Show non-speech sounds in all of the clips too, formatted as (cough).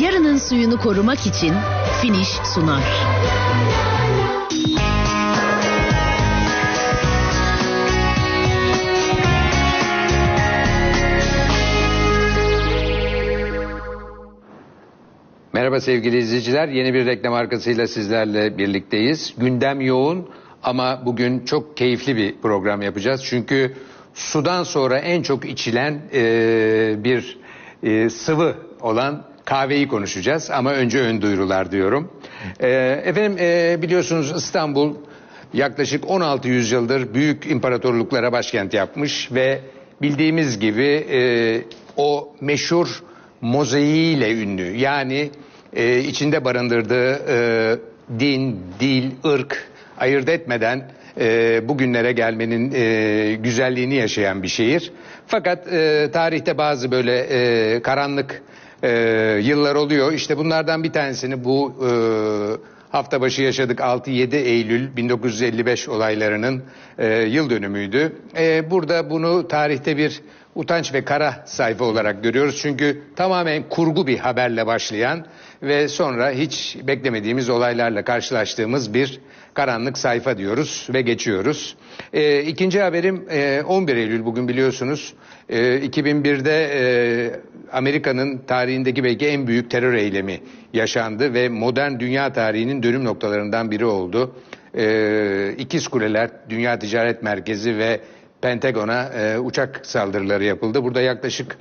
Yarının suyunu korumak için Finish sunar. Merhaba sevgili izleyiciler. Yeni bir reklam arkasıyla sizlerle birlikteyiz. Gündem yoğun ama bugün çok keyifli bir program yapacağız. Çünkü sudan sonra en çok içilen e, bir e, sıvı olan kahveyi konuşacağız. Ama önce ön duyurular diyorum. E, efendim e, biliyorsunuz İstanbul yaklaşık 16 yüzyıldır büyük imparatorluklara başkent yapmış ve bildiğimiz gibi e, o meşhur mozaiğiyle ünlü. Yani e, içinde barındırdığı e, din, dil, ırk ayırt etmeden e, bugünlere gelmenin e, güzelliğini yaşayan bir şehir. Fakat e, tarihte bazı böyle e, karanlık e, yıllar oluyor. İşte bunlardan bir tanesini bu e, hafta başı yaşadık 6-7 Eylül 1955 olaylarının e, yıl dönümüydü. E, burada bunu tarihte bir utanç ve kara sayfa olarak görüyoruz. Çünkü tamamen kurgu bir haberle başlayan ve sonra hiç beklemediğimiz olaylarla karşılaştığımız bir karanlık sayfa diyoruz ve geçiyoruz. E, ikinci haberim e, 11 Eylül bugün biliyorsunuz. E, 2001'de e, Amerika'nın tarihindeki belki en büyük terör eylemi yaşandı ve modern dünya tarihinin dönüm noktalarından biri oldu. E, İkiz Kuleler Dünya Ticaret Merkezi ve Pentagon'a e, uçak saldırıları yapıldı. Burada yaklaşık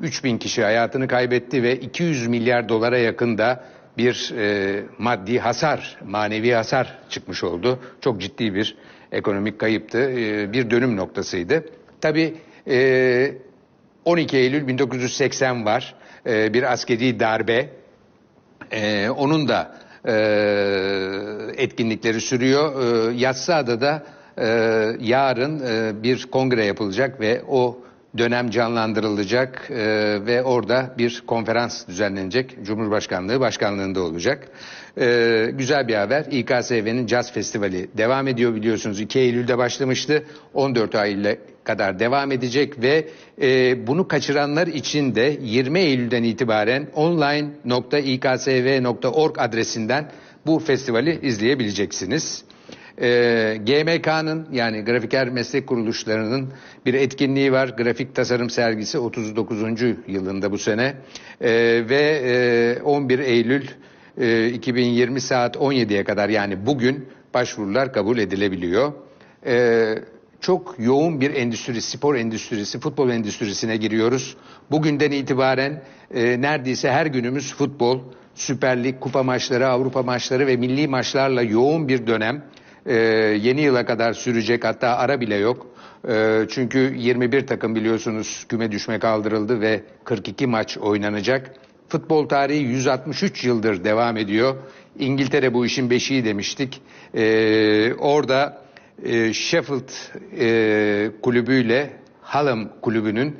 3000 kişi hayatını kaybetti ve 200 milyar dolara yakın da bir e, maddi hasar, manevi hasar çıkmış oldu. Çok ciddi bir ekonomik kayıptı, e, bir dönüm noktasıydı. Tabii e, 12 Eylül 1980 var, e, bir askeri darbe. E, onun da e, etkinlikleri sürüyor. E, Yassıada'da e, yarın e, bir kongre yapılacak ve o dönem canlandırılacak e, ve orada bir konferans düzenlenecek. Cumhurbaşkanlığı başkanlığında olacak. E, güzel bir haber. İKSV'nin Jazz Festivali devam ediyor biliyorsunuz. 2 Eylül'de başlamıştı. 14 Eylül'e kadar devam edecek ve e, bunu kaçıranlar için de 20 Eylül'den itibaren online.iksv.org adresinden bu festivali izleyebileceksiniz. Ee, GMK'nın yani Grafiker Meslek Kuruluşları'nın bir etkinliği var. Grafik Tasarım Sergisi 39. yılında bu sene. Ee, ve e, 11 Eylül e, 2020 saat 17'ye kadar yani bugün başvurular kabul edilebiliyor. Ee, çok yoğun bir endüstri, spor endüstrisi, futbol endüstrisine giriyoruz. Bugünden itibaren e, neredeyse her günümüz futbol, Süper Lig, kupa maçları, Avrupa maçları ve milli maçlarla yoğun bir dönem e, yeni yıla kadar sürecek hatta ara bile yok. E, çünkü 21 takım biliyorsunuz küme düşme kaldırıldı ve 42 maç oynanacak. Futbol tarihi 163 yıldır devam ediyor. İngiltere bu işin beşiği demiştik. E, orada e, Sheffield e, kulübüyle Hallam kulübünün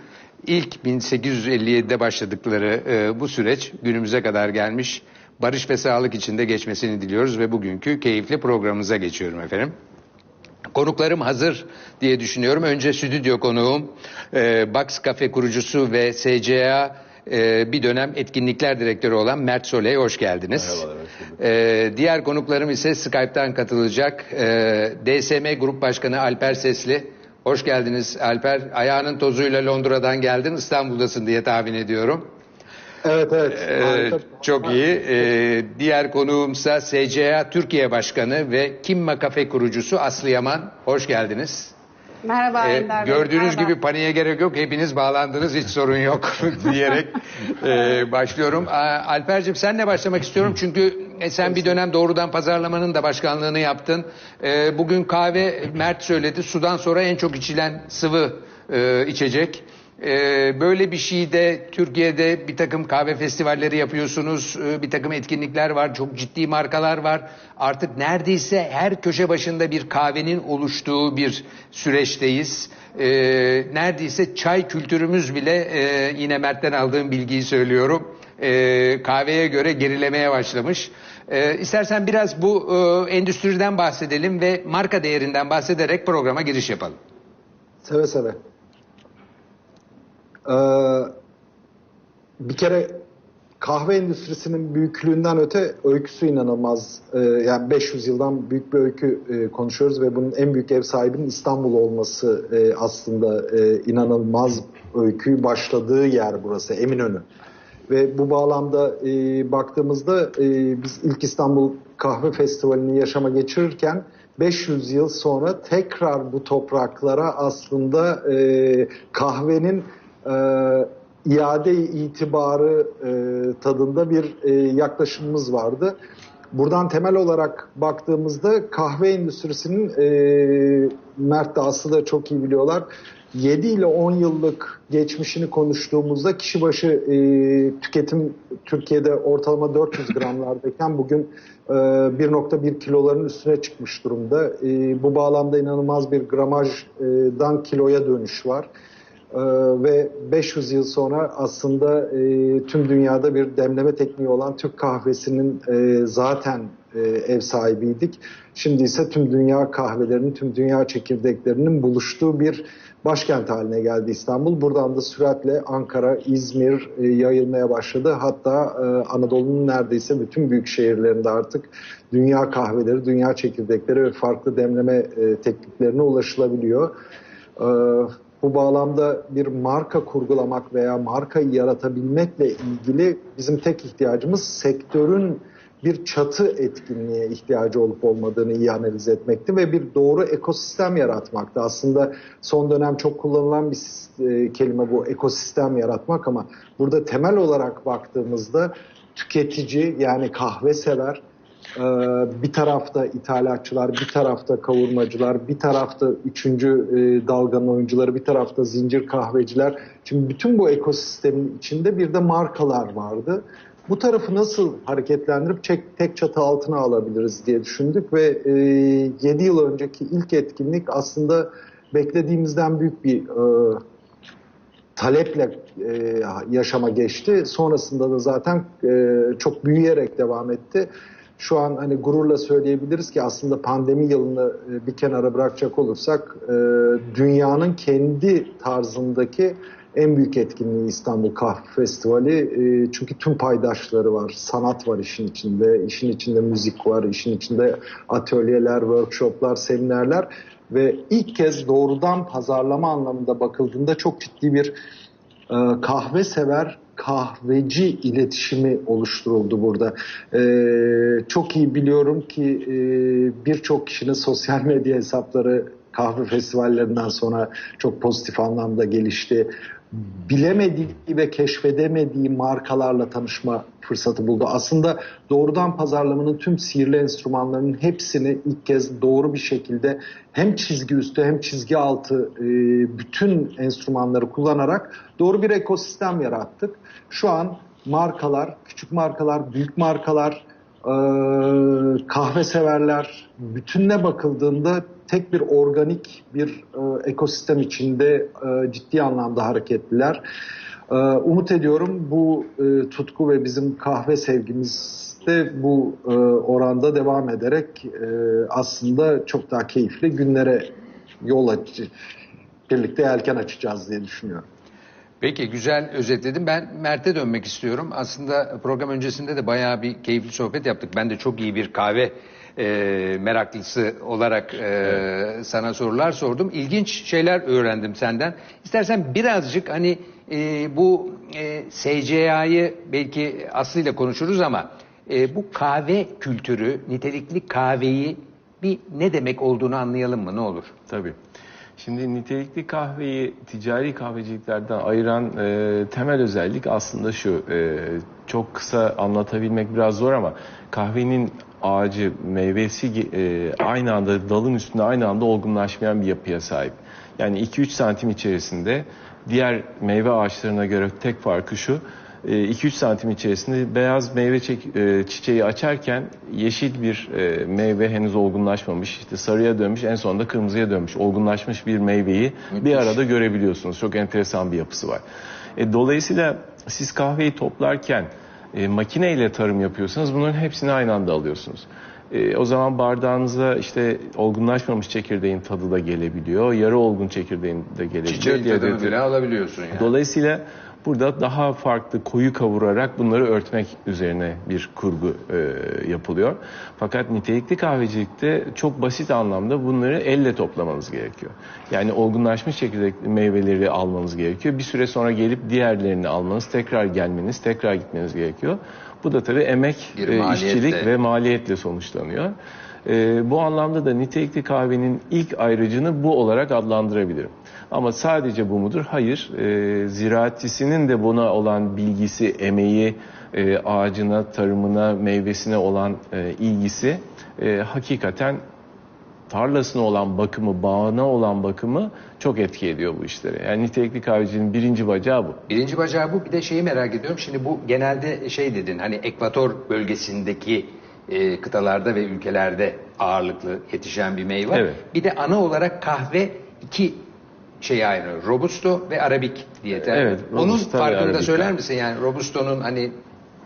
ilk 1857'de başladıkları e, bu süreç günümüze kadar gelmiş barış ve sağlık içinde geçmesini diliyoruz ve bugünkü keyifli programımıza geçiyorum efendim. Konuklarım hazır diye düşünüyorum. Önce stüdyo konuğum, e, Box Cafe kurucusu ve SCA e, bir dönem etkinlikler direktörü olan Mert Soley. Hoş geldiniz. Merhabalar. E, diğer konuklarım ise Skype'tan katılacak. E, DSM Grup Başkanı Alper Sesli. Hoş geldiniz Alper. Ayağının tozuyla Londra'dan geldin. İstanbul'dasın diye tahmin ediyorum. Evet evet. Ee, çok iyi. Ee, diğer konuğumsa SCA Türkiye Başkanı ve Kimma Kafe kurucusu Aslı Yaman. Hoş geldiniz. Merhaba Ee, Ender Bey. gördüğünüz Merhaba. gibi paniğe gerek yok. Hepiniz bağlandınız. Hiç sorun yok (laughs) diyerek e, başlıyorum. Alper'cim senle başlamak istiyorum. Çünkü e, sen bir dönem doğrudan pazarlamanın da başkanlığını yaptın. E, bugün kahve Mert söyledi. Sudan sonra en çok içilen sıvı e, içecek. Ee, böyle bir şeyde Türkiye'de bir takım kahve festivalleri yapıyorsunuz, ee, bir takım etkinlikler var, çok ciddi markalar var. Artık neredeyse her köşe başında bir kahvenin oluştuğu bir süreçteyiz. Ee, neredeyse çay kültürümüz bile e, yine Mert'ten aldığım bilgiyi söylüyorum. e, kahveye göre gerilemeye başlamış. E, istersen biraz bu e, endüstriden bahsedelim ve marka değerinden bahsederek programa giriş yapalım. Seve seve. Ee, bir kere kahve endüstrisinin büyüklüğünden öte öyküsü inanılmaz. Ee, yani 500 yıldan büyük bir öykü e, konuşuyoruz ve bunun en büyük ev sahibinin İstanbul olması e, aslında e, inanılmaz öyküyü başladığı yer burası Eminönü. Ve bu bağlamda baktığımızda biz ilk İstanbul Kahve Festivali'ni yaşama geçirirken 500 yıl sonra tekrar bu topraklara aslında kahvenin e, iade itibarı e, tadında bir e, yaklaşımımız vardı. Buradan temel olarak baktığımızda kahve endüstrisinin e, Mert de Aslı da çok iyi biliyorlar. 7 ile 10 yıllık geçmişini konuştuğumuzda kişi başı e, tüketim Türkiye'de ortalama 400 (laughs) gramlardayken bugün e, 1.1 kiloların üstüne çıkmış durumda. E, bu bağlamda inanılmaz bir gramajdan kiloya dönüş var. Ee, ve 500 yıl sonra aslında e, tüm dünyada bir demleme tekniği olan Türk kahvesinin e, zaten e, ev sahibiydik. Şimdi ise tüm dünya kahvelerinin, tüm dünya çekirdeklerinin buluştuğu bir başkent haline geldi İstanbul. Buradan da süratle Ankara, İzmir yayılmaya başladı. Hatta Anadolu'nun neredeyse bütün büyük şehirlerinde artık dünya kahveleri, dünya çekirdekleri ve farklı demleme tekniklerine ulaşılabiliyor. Bu bağlamda bir marka kurgulamak veya markayı yaratabilmekle ilgili bizim tek ihtiyacımız sektörün bir çatı etkinliğe ihtiyacı olup olmadığını iyi analiz etmekti ve bir doğru ekosistem yaratmaktı. Aslında son dönem çok kullanılan bir e, kelime bu ekosistem yaratmak ama burada temel olarak baktığımızda tüketici yani kahve sever, ee, bir tarafta ithalatçılar, bir tarafta kavurmacılar, bir tarafta üçüncü e, dalganın oyuncuları, bir tarafta zincir kahveciler. Şimdi bütün bu ekosistemin içinde bir de markalar vardı. Bu tarafı nasıl hareketlendirip tek, çatı altına alabiliriz diye düşündük ve e, 7 yıl önceki ilk etkinlik aslında beklediğimizden büyük bir e, taleple e, yaşama geçti. Sonrasında da zaten e, çok büyüyerek devam etti şu an hani gururla söyleyebiliriz ki aslında pandemi yılını e, bir kenara bırakacak olursak e, dünyanın kendi tarzındaki en büyük etkinliği İstanbul Kahve Festivali. E, çünkü tüm paydaşları var. Sanat var işin içinde. işin içinde müzik var. işin içinde atölyeler, workshoplar, seminerler ve ilk kez doğrudan pazarlama anlamında bakıldığında çok ciddi bir kahve sever kahveci iletişimi oluşturuldu burada. Ee, çok iyi biliyorum ki e, birçok kişinin sosyal medya hesapları kahve festivallerinden sonra çok pozitif anlamda gelişti bilemediği ve keşfedemediği markalarla tanışma fırsatı buldu. Aslında doğrudan pazarlamanın tüm sihirli enstrümanlarının hepsini ilk kez doğru bir şekilde hem çizgi üstü hem çizgi altı e, bütün enstrümanları kullanarak doğru bir ekosistem yarattık. Şu an markalar, küçük markalar, büyük markalar, e, kahve severler bütününe bakıldığında tek bir organik bir e, ekosistem içinde e, ciddi anlamda hareketliler. E, umut ediyorum bu e, tutku ve bizim kahve sevgimiz de bu oranda devam ederek aslında çok daha keyifli günlere yol aç birlikte yelken açacağız diye düşünüyorum. Peki güzel özetledim. Ben Mert'e dönmek istiyorum. Aslında program öncesinde de bayağı bir keyifli sohbet yaptık. Ben de çok iyi bir kahve e, meraklısı olarak e, evet. sana sorular sordum. İlginç şeyler öğrendim senden. İstersen birazcık hani e, bu e, SCA'yı belki aslıyla konuşuruz ama e, bu kahve kültürü, nitelikli kahveyi bir ne demek olduğunu anlayalım mı? Ne olur? Tabii. Şimdi nitelikli kahveyi ticari kahveciliklerden ayıran e, temel özellik aslında şu. E, çok kısa anlatabilmek biraz zor ama kahvenin ağacı, meyvesi e, aynı anda dalın üstünde aynı anda olgunlaşmayan bir yapıya sahip. Yani 2-3 santim içerisinde diğer meyve ağaçlarına göre tek farkı şu. 2-3 e, santim içerisinde beyaz meyve e, çiçeği açarken yeşil bir e, meyve henüz olgunlaşmamış, işte sarıya dönmüş, en sonunda kırmızıya dönmüş, olgunlaşmış bir meyveyi Müthiş. bir arada görebiliyorsunuz. Çok enteresan bir yapısı var. E, dolayısıyla siz kahveyi toplarken e, makineyle tarım yapıyorsanız bunların hepsini aynı anda alıyorsunuz. E, o zaman bardağınıza işte olgunlaşmamış çekirdeğin tadı da gelebiliyor. Yarı olgun çekirdeğin de gelebiliyor. Çiçek tadını bile alabiliyorsun yani. Dolayısıyla Burada daha farklı koyu kavurarak bunları örtmek üzerine bir kurgu e, yapılıyor. Fakat nitelikli kahvecilikte çok basit anlamda bunları elle toplamanız gerekiyor. Yani olgunlaşmış çekirdek meyveleri almanız gerekiyor. Bir süre sonra gelip diğerlerini almanız, tekrar gelmeniz, tekrar gitmeniz gerekiyor. Bu da tabii emek, e, işçilik ve maliyetle sonuçlanıyor. E, bu anlamda da nitelikli kahvenin ilk ayrıcını bu olarak adlandırabilirim. Ama sadece bu mudur? Hayır. E, ziraatçisinin de buna olan bilgisi, emeği, e, ağacına, tarımına, meyvesine olan e, ilgisi e, hakikaten tarlasına olan bakımı, bağına olan bakımı çok etki ediyor bu işlere. Yani nitelikli kahvecinin birinci bacağı bu. Birinci bacağı bu. Bir de şeyi merak ediyorum. Şimdi bu genelde şey dedin hani ekvator bölgesindeki e, kıtalarda ve ülkelerde ağırlıklı yetişen bir meyve. Evet. Bir de ana olarak kahve iki şeye ayrılıyor. Robusto ve arabik diye. tar- Evet, Onun farkını da söyler misin? Yani Robusto'nun hani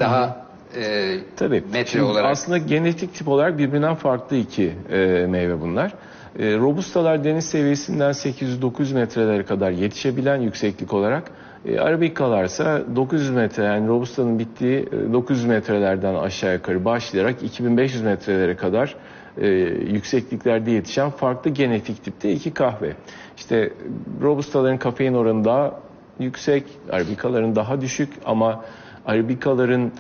daha e, Tabii. metre Şimdi olarak. Aslında genetik tip olarak birbirinden farklı iki e, meyve bunlar. E, robustalar deniz seviyesinden 800-900 metrelere kadar yetişebilen yükseklik olarak. E, Arabikalarsa 900 metre yani Robusta'nın bittiği e, 900 metrelerden aşağı yukarı başlayarak 2500 metrelere kadar e, yüksekliklerde yetişen farklı genetik tipte iki kahve. İşte Robustaların kafein oranı daha yüksek, Arabikaların daha düşük ama Arabikaların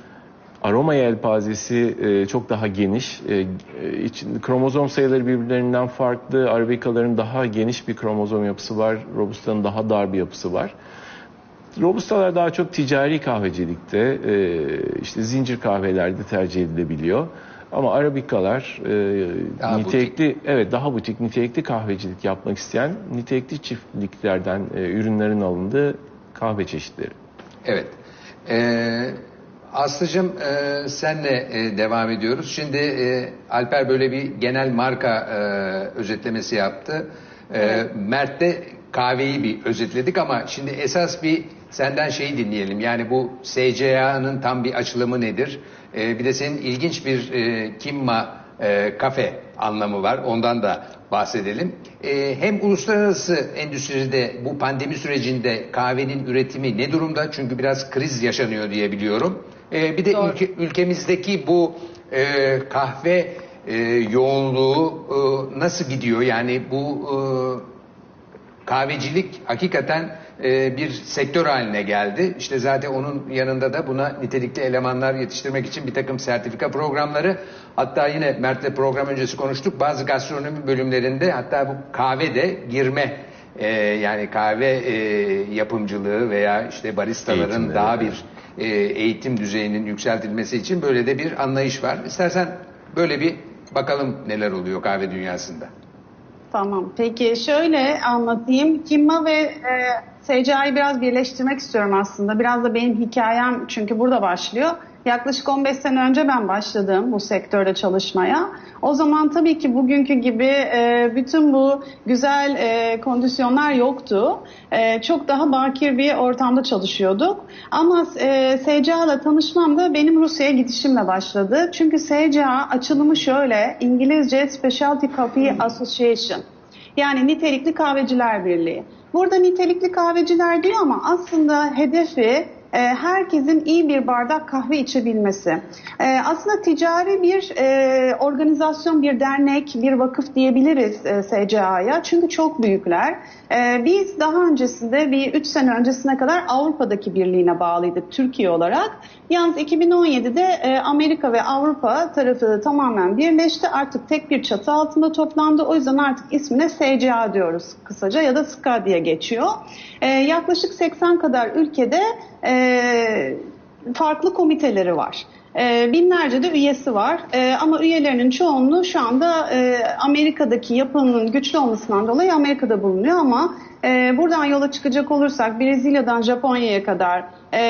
aroma yelpazesi e, çok daha geniş. E, e, için, kromozom sayıları birbirlerinden farklı. Arabikaların daha geniş bir kromozom yapısı var. Robusta'nın daha dar bir yapısı var. Robustalar daha çok ticari kahvecilikte, e, işte zincir kahvelerde tercih edilebiliyor. Ama Arabikalar e, Daha nitelikli, evet daha butik, nitelikli kahvecilik yapmak isteyen nitelikli çiftliklerden e, ürünlerin alındığı kahve çeşitleri. Evet. Ee, Aslı'cığım e, senle e, devam ediyoruz. Şimdi e, Alper böyle bir genel marka e, özetlemesi yaptı. E, Mert de kahveyi bir özetledik ama şimdi esas bir senden şeyi dinleyelim. Yani bu SCA'nın tam bir açılımı nedir? E, bir de senin ilginç bir e, Kimma e, kafe anlamı var. Ondan da bahsedelim. E, hem uluslararası endüstride bu pandemi sürecinde kahvenin üretimi ne durumda? Çünkü biraz kriz yaşanıyor diye biliyorum. E, bir de Doğru. ülke- ülkemizdeki bu e, kahve e, yoğunluğu e, nasıl gidiyor? Yani bu e, kahvecilik hakikaten e, bir sektör haline geldi. İşte zaten onun yanında da buna nitelikli elemanlar yetiştirmek için bir takım sertifika programları. Hatta yine Mert'le program öncesi konuştuk. Bazı gastronomi bölümlerinde hatta bu kahve de girme e, yani kahve e, yapımcılığı veya işte baristaların Eğitimleri, daha bir e, eğitim düzeyinin yükseltilmesi için böyle de bir anlayış var. İstersen böyle bir bakalım neler oluyor kahve dünyasında. Tamam. Peki şöyle anlatayım. Kimma ve e, SCA'yı biraz birleştirmek istiyorum aslında. Biraz da benim hikayem çünkü burada başlıyor. Yaklaşık 15 sene önce ben başladım bu sektörde çalışmaya. O zaman tabii ki bugünkü gibi e, bütün bu güzel e, kondisyonlar yoktu. E, çok daha bakir bir ortamda çalışıyorduk. Ama e, SCA ile tanışmam da benim Rusya'ya gidişimle başladı. Çünkü SCA açılımı şöyle İngilizce Specialty Coffee Association. Yani nitelikli kahveciler birliği. Burada nitelikli kahveciler diyor ama aslında hedefi e, herkesin iyi bir bardak kahve içebilmesi. E, aslında ticari bir e, organizasyon, bir dernek, bir vakıf diyebiliriz e, SCA'ya. Çünkü çok büyükler. Biz daha öncesinde bir 3 sene öncesine kadar Avrupa'daki birliğine bağlıydık Türkiye olarak. Yalnız 2017'de e, Amerika ve Avrupa tarafı tamamen birleşti. Artık tek bir çatı altında toplandı. O yüzden artık ismine SCA diyoruz kısaca ya da SCA diye geçiyor. Yaklaşık 80 kadar ülkede e, farklı komiteleri var. E, binlerce de üyesi var E, ama üyelerinin çoğunluğu şu anda e, Amerika'daki yapının güçlü olmasından dolayı Amerika'da bulunuyor ama e, buradan yola çıkacak olursak Brezilya'dan Japonya'ya kadar, e,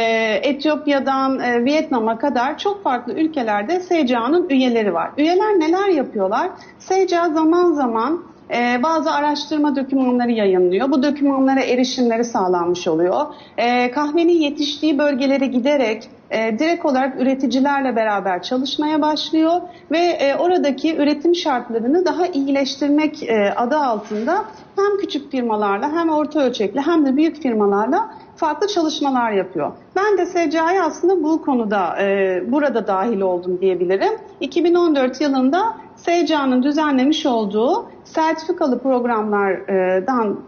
Etiyopya'dan e, Vietnam'a kadar çok farklı ülkelerde SCA'nın üyeleri var. Üyeler neler yapıyorlar? SCA zaman zaman e, bazı araştırma dokümanları yayınlıyor. Bu dokümanlara erişimleri sağlanmış oluyor. E, kahvenin yetiştiği bölgelere giderek e, direkt olarak üreticilerle beraber çalışmaya başlıyor ve e, oradaki üretim şartlarını daha iyileştirmek e, adı altında hem küçük firmalarla hem orta ölçekli hem de büyük firmalarla farklı çalışmalar yapıyor. Ben de SCA'ya aslında bu konuda e, burada dahil oldum diyebilirim. 2014 yılında SCA'nın düzenlemiş olduğu sertifikalı programlardan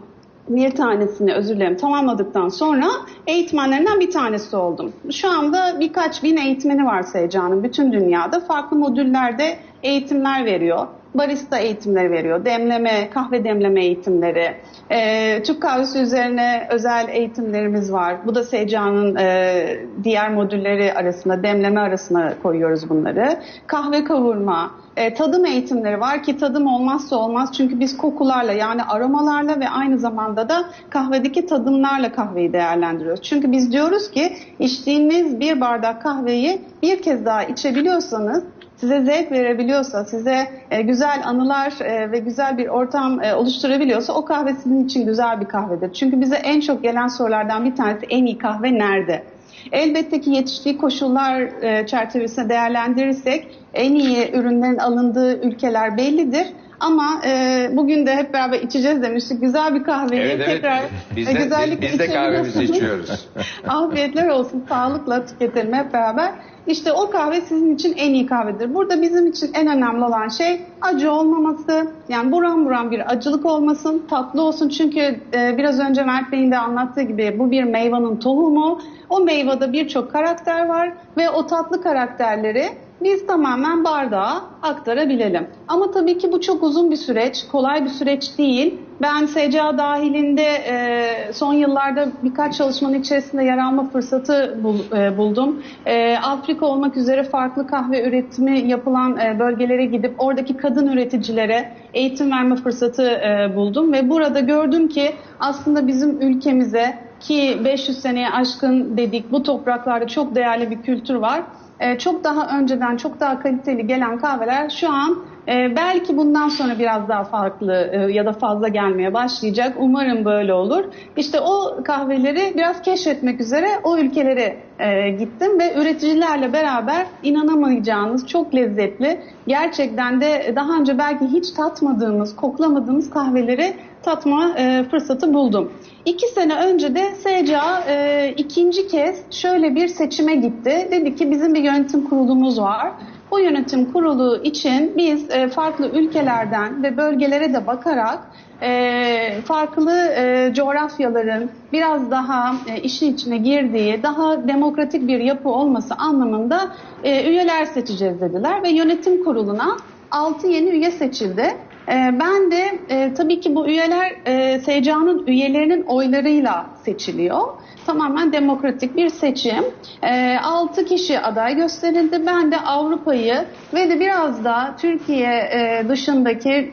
bir tanesini özür dilerim tamamladıktan sonra eğitmenlerinden bir tanesi oldum. Şu anda birkaç bin eğitmeni var SCA'nın bütün dünyada. Farklı modüllerde eğitimler veriyor. Barista eğitimleri veriyor. Demleme, kahve demleme eğitimleri. E, Türk kahvesi üzerine özel eğitimlerimiz var. Bu da SCA'nın e, diğer modülleri arasında, demleme arasına koyuyoruz bunları. Kahve kavurma, e, tadım eğitimleri var ki tadım olmazsa olmaz. Çünkü biz kokularla yani aromalarla ve aynı zamanda da kahvedeki tadımlarla kahveyi değerlendiriyoruz. Çünkü biz diyoruz ki içtiğiniz bir bardak kahveyi bir kez daha içebiliyorsanız size zevk verebiliyorsa, size e, güzel anılar e, ve güzel bir ortam e, oluşturabiliyorsa o kahve sizin için güzel bir kahvedir. Çünkü bize en çok gelen sorulardan bir tanesi en iyi kahve nerede? Elbette ki yetiştiği koşullar çerçevesinde değerlendirirsek en iyi ürünlerin alındığı ülkeler bellidir. Ama e, bugün de hep beraber içeceğiz demiştik. Güzel bir kahveyi Evet evet. tekrar Biz e, de, güzellikle biz, de kahvemizi içebiliyorsunuz. içiyoruz. (laughs) Afiyetler olsun. Sağlıkla tüketelim hep beraber. İşte o kahve sizin için en iyi kahvedir. Burada bizim için en önemli olan şey acı olmaması. Yani buram buram bir acılık olmasın, tatlı olsun. Çünkü e, biraz önce Mert Bey'in de anlattığı gibi bu bir meyvanın tohumu. O meyvada birçok karakter var ve o tatlı karakterleri biz tamamen bardağa aktarabilelim. Ama tabii ki bu çok uzun bir süreç, kolay bir süreç değil. Ben SCA dahilinde e, son yıllarda birkaç çalışmanın içerisinde yer alma fırsatı bul- e, buldum. E, Afrika olmak üzere farklı kahve üretimi yapılan e, bölgelere gidip oradaki kadın üreticilere eğitim verme fırsatı e, buldum. Ve burada gördüm ki aslında bizim ülkemize ki 500 seneye aşkın dedik bu topraklarda çok değerli bir kültür var. E, çok daha önceden çok daha kaliteli gelen kahveler şu an e, belki bundan sonra biraz daha farklı e, ya da fazla gelmeye başlayacak. Umarım böyle olur. İşte o kahveleri biraz keşfetmek üzere o ülkelere e, gittim ve üreticilerle beraber inanamayacağınız çok lezzetli gerçekten de daha önce belki hiç tatmadığımız, koklamadığımız kahveleri tatma e, fırsatı buldum. İki sene önce de SCA e, ikinci kez şöyle bir seçime gitti. Dedi ki bizim bir yönetim kurulumuz var. Bu yönetim kurulu için biz e, farklı ülkelerden ve bölgelere de bakarak e, farklı e, coğrafyaların biraz daha e, işin içine girdiği, daha demokratik bir yapı olması anlamında e, üyeler seçeceğiz dediler ve yönetim kuruluna 6 yeni üye seçildi. E, ben de e, tabii ki bu üyeler e, SCA'nın üyelerinin oylarıyla seçiliyor. Tamamen demokratik bir seçim. E, 6 kişi aday gösterildi. Ben de Avrupa'yı ve de biraz da Türkiye e, dışındaki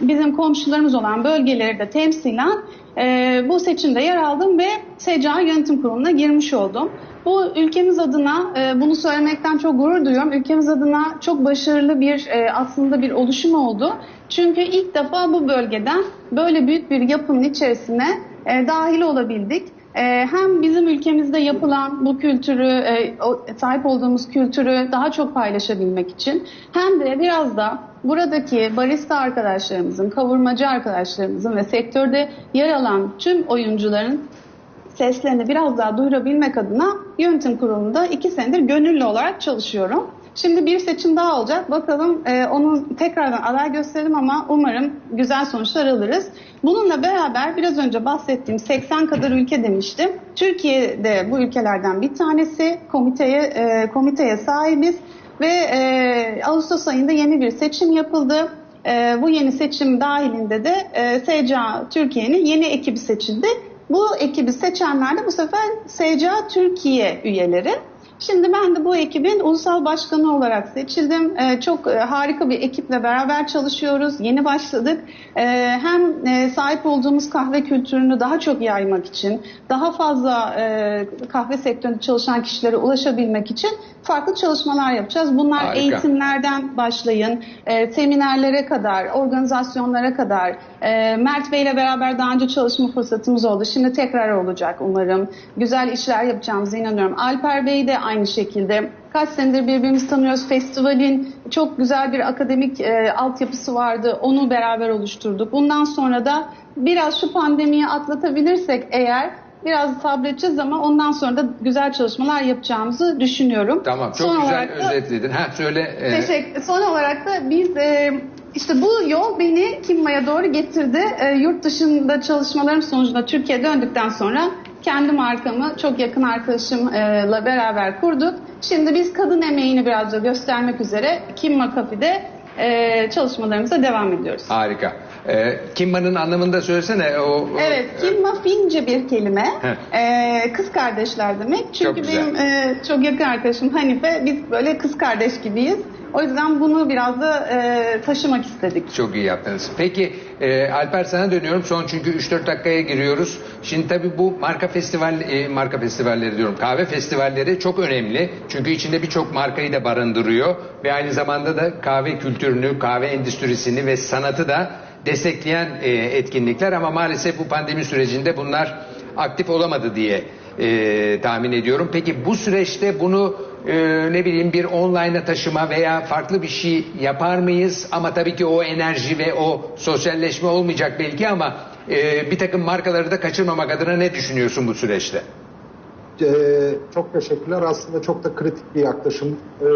bizim komşularımız olan bölgeleri de temsilen bu seçimde yer aldım ve SCA yönetim kuruluna girmiş oldum. Bu ülkemiz adına bunu söylemekten çok gurur duyuyorum. Ülkemiz adına çok başarılı bir aslında bir oluşum oldu. Çünkü ilk defa bu bölgeden böyle büyük bir yapının içerisine e, dahil olabildik. E, hem bizim ülkemizde yapılan bu kültürü, e, sahip olduğumuz kültürü daha çok paylaşabilmek için hem de biraz da buradaki barista arkadaşlarımızın, kavurmacı arkadaşlarımızın ve sektörde yer alan tüm oyuncuların seslerini biraz daha duyurabilmek adına yönetim kurulunda iki senedir gönüllü olarak çalışıyorum. Şimdi bir seçim daha olacak. Bakalım e, onu tekrardan aday gösterelim ama umarım güzel sonuçlar alırız. Bununla beraber biraz önce bahsettiğim 80 kadar ülke demiştim. Türkiye de bu ülkelerden bir tanesi. Komiteye e, komiteye sahibiz ve e, Ağustos ayında yeni bir seçim yapıldı. E, bu yeni seçim dahilinde de e, SCA Türkiye'nin yeni ekibi seçildi. Bu ekibi seçenler de bu sefer SCA Türkiye üyeleri. Şimdi ben de bu ekibin ulusal başkanı olarak seçildim. Ee, çok e, harika bir ekiple beraber çalışıyoruz. Yeni başladık. Ee, hem e, sahip olduğumuz kahve kültürünü daha çok yaymak için, daha fazla e, kahve sektöründe çalışan kişilere ulaşabilmek için farklı çalışmalar yapacağız. Bunlar Harika. eğitimlerden başlayın, e, seminerlere kadar, organizasyonlara kadar. E, Mert Bey ile beraber daha önce çalışma fırsatımız oldu. Şimdi tekrar olacak umarım. Güzel işler yapacağımıza inanıyorum. Alper Bey de aynı şekilde. Kaç senedir birbirimizi tanıyoruz. Festivalin çok güzel bir akademik e, altyapısı vardı. Onu beraber oluşturduk. Bundan sonra da biraz şu pandemiyi atlatabilirsek eğer Biraz sabredeceğiz ama ondan sonra da güzel çalışmalar yapacağımızı düşünüyorum. Tamam çok Son güzel da- özetledin. Ha söyle. e, Teşekkür. Son olarak da biz e, işte bu yol beni Kimma'ya doğru getirdi. E, yurt dışında çalışmalarım sonucunda Türkiye'ye döndükten sonra kendi markamı çok yakın arkadaşımla beraber kurduk. Şimdi biz kadın emeğini biraz da göstermek üzere Kimma Cafe'de e, çalışmalarımıza devam ediyoruz. Harika. E, Kimma'nın anlamını da söylesene. O, o- Evet, Kimma Fince bir kelime. Ee, kız kardeşler demek. Çünkü Çok benim e, çok yakın arkadaşım Hanife, biz böyle kız kardeş gibiyiz. O yüzden bunu biraz da e, taşımak istedik. Çok iyi yaptınız. Peki e, Alper sana dönüyorum. Son çünkü 3-4 dakikaya giriyoruz. Şimdi tabii bu marka festival e, marka festivalleri diyorum. Kahve festivalleri çok önemli. Çünkü içinde birçok markayı da barındırıyor ve aynı zamanda da kahve kültürünü, kahve endüstrisini ve sanatı da destekleyen e, etkinlikler ama maalesef bu pandemi sürecinde bunlar aktif olamadı diye e, tahmin ediyorum. Peki bu süreçte bunu e, ne bileyim bir online'a taşıma veya farklı bir şey yapar mıyız? Ama tabii ki o enerji ve o sosyalleşme olmayacak belki ama e, bir takım markaları da kaçırmamak adına ne düşünüyorsun bu süreçte? Ee, çok teşekkürler. Aslında çok da kritik bir yaklaşım. Ee,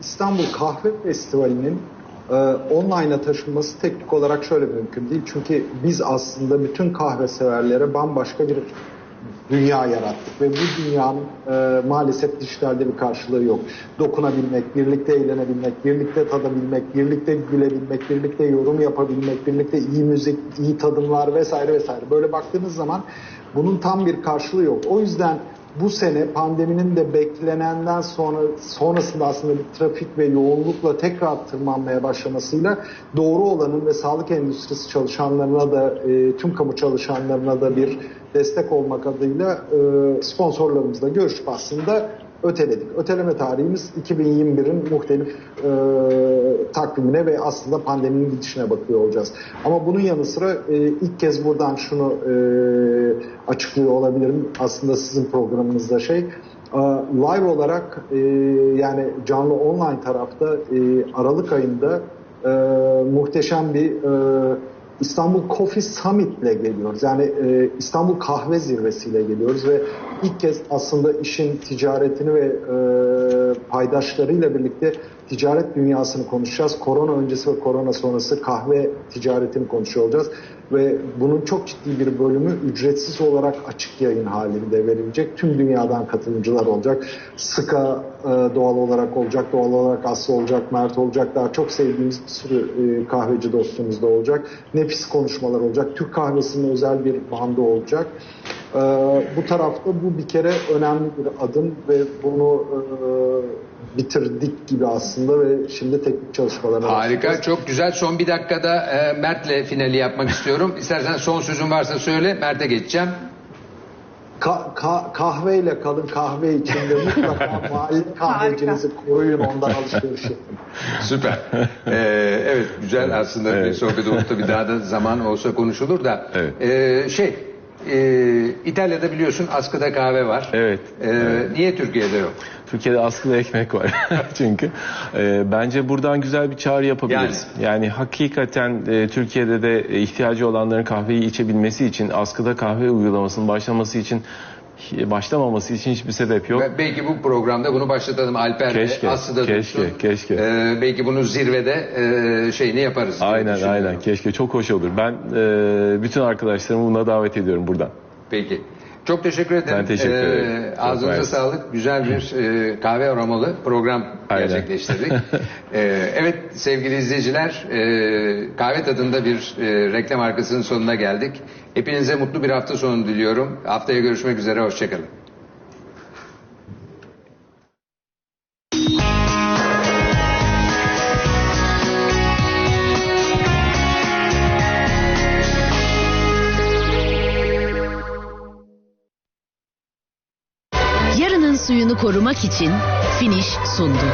İstanbul Kahve Festivali'nin e, online'a taşınması teknik olarak şöyle mümkün değil. Çünkü biz aslında bütün kahve severlere bambaşka bir dünya yarattık ve bu dünyanın e, maalesef dijitalde bir karşılığı yok. Dokunabilmek, birlikte eğlenebilmek, birlikte tadabilmek, birlikte gülebilmek, birlikte yorum yapabilmek, birlikte iyi müzik, iyi tadımlar vesaire vesaire. Böyle baktığınız zaman bunun tam bir karşılığı yok. O yüzden bu sene pandeminin de beklenenden sonra sonrasında aslında bir trafik ve yoğunlukla tekrar tırmanmaya başlamasıyla doğru olanın ve sağlık endüstrisi çalışanlarına da e, tüm kamu çalışanlarına da bir destek olmak adıyla e, sponsorlarımızla görüşüp aslında öteledik. Öteleme tarihimiz 2021'in muhtelif e, takvimine ve aslında pandeminin gidişine bakıyor olacağız. Ama bunun yanı sıra e, ilk kez buradan şunu e, açıklıyor olabilirim. Aslında sizin programınızda şey e, live olarak e, yani canlı online tarafta e, Aralık ayında e, muhteşem bir e, İstanbul Coffee Summit ile geliyoruz. Yani e, İstanbul Kahve Zirvesi ile geliyoruz ve ilk kez aslında işin ticaretini ve e, paydaşlarıyla birlikte ticaret dünyasını konuşacağız. Korona öncesi ve korona sonrası kahve ticaretini konuşuyor olacağız. Ve bunun çok ciddi bir bölümü ücretsiz olarak açık yayın halinde verilecek. Tüm dünyadan katılımcılar olacak. Sıka e, doğal olarak olacak, doğal olarak Aslı olacak, Mert olacak. Daha çok sevdiğimiz bir sürü e, kahveci dostumuz da olacak. Nefis konuşmalar olacak. Türk kahvesinin özel bir bandı olacak. E, bu tarafta bu bir kere önemli bir adım ve bunu e, bitirdik gibi aslında ve şimdi teknik çalışmalarına Harika, başlayacağız. çok güzel. Son bir dakikada e, Mert'le finali yapmak istiyorum. İstersen son sözün varsa söyle, Mert'e geçeceğim. Ka- ka- kahveyle kalın kahve içinde mutlaka (laughs) mahalle kahvecinizi koruyun ondan alışveriş yapın. Süper. Ee, evet güzel aslında bir Evet. sohbet olup da bir daha da zaman olsa konuşulur da. Evet. Ee, şey e, İtalya'da biliyorsun askıda kahve var. Evet. Ee, Niye Türkiye'de yok? Türkiye'de askıda ekmek var (laughs) çünkü. Ee, bence buradan güzel bir çağrı yapabiliriz. Yani, hakikaten e, Türkiye'de de e, ihtiyacı olanların kahveyi içebilmesi için askıda kahve uygulamasının başlaması için başlamaması için hiçbir sebep yok. Ve Belki bu programda bunu başlatalım Alper'le. Keşke, Aslı da keşke, dursun. keşke. Ee, belki bunu zirvede e, şeyini yaparız. Aynen aynen keşke çok hoş olur. Ben e, bütün arkadaşlarımı buna davet ediyorum buradan. Peki. Çok teşekkür ederim. Ben teşekkür Ee, ederim. Çok ağzınıza mersi. sağlık. Güzel bir (laughs) e, kahve aromalı program Aynen. gerçekleştirdik. (laughs) Ee, evet sevgili izleyiciler e, kahve tadında bir e, reklam arkasının sonuna geldik. Hepinize mutlu bir hafta sonu diliyorum. Haftaya görüşmek üzere. Hoşçakalın. Suyunu korumak için Finish sundu.